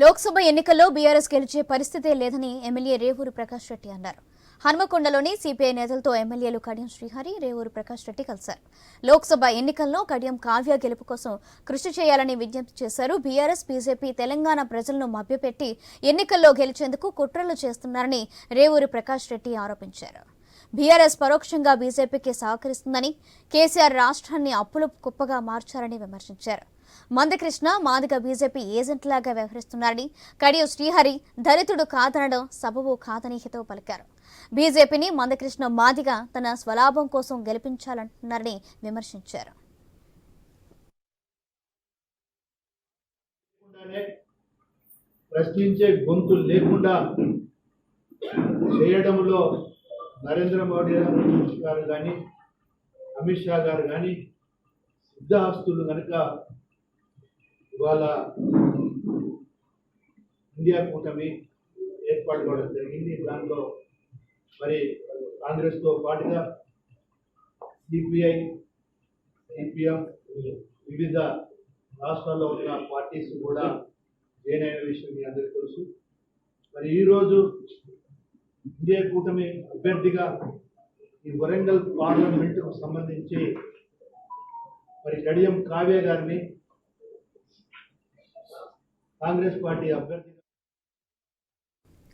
లోక్సభ ఎన్నికల్లో బీఆర్ఎస్ గెలిచే పరిస్థితే లేదని ఎమ్మెల్యే రేవూరు ప్రకాష్ రెడ్డి అన్నారు. హన్మకొండలోని సిపిఐ నేతలతో ఎమ్మెల్యేలు కడియం శ్రీహరి రేవూరు ప్రకాష్ రెడ్డి కలిశారు. లోక్సభ ఎన్నికల్లో కడియం కావ్య గెలుపు కోసం కృషి చేయాలని విజ్ఞప్తి చేశారు. బీఆర్ఎస్ బీజేపీ తెలంగాణ ప్రజలను మభ్యపెట్టి ఎన్నికల్లో గెలిచేందుకు కుట్రలు చేస్తున్నారని రేవూరు ప్రకాష్ రెడ్డి ఆరోపించారు. బీఆర్ఎస్ పరోక్షంగా బీజేపీకి సహకరిస్తుందని కేసీఆర్ రాష్ట్రాన్ని అప్పుల కుప్పగా మార్చారని విమర్శించారు. మందకృష్ణ మాదిగ బీజేపీ ఏజెంట్లాగా వ్యవహరిస్తున్నారని కడియం శ్రీహరి దళితుడు కాదనడం సబబు కాదని హితవు పలికారు. బీజేపీని మందకృష్ణ మాదిగ తన స్వలాభం కోసం గెలిపించాలంటున్నారని విమర్శించారు. ప్రశ్నించే గొంతు లేకుండా చేయడంలో నరేంద్ర మోడీ గారు కానీ అమిత్ షా గారు కానీ సిద్ధహస్తులు కనుక ఇవాళ ఇండియా కూటమి ఏర్పాటు కావడం జరిగింది. దాంట్లో మరి కాంగ్రెస్తో పాటుగా సిపిఐ సిపిఎం వివిధ రాష్ట్రాల్లో ఉన్న పార్టీస్ కూడా జాయిన్ అయిన విషయం మీ అందరికీ తెలుసు. మరి ఈరోజు ఇండియా కూటమి అభ్యర్థిగా ఈ వరంగల్ పార్లమెంటుకు సంబంధించి మరి గడియం కావ్య గారిని కాంగ్రెస్ పార్టీ అభ్యర్థి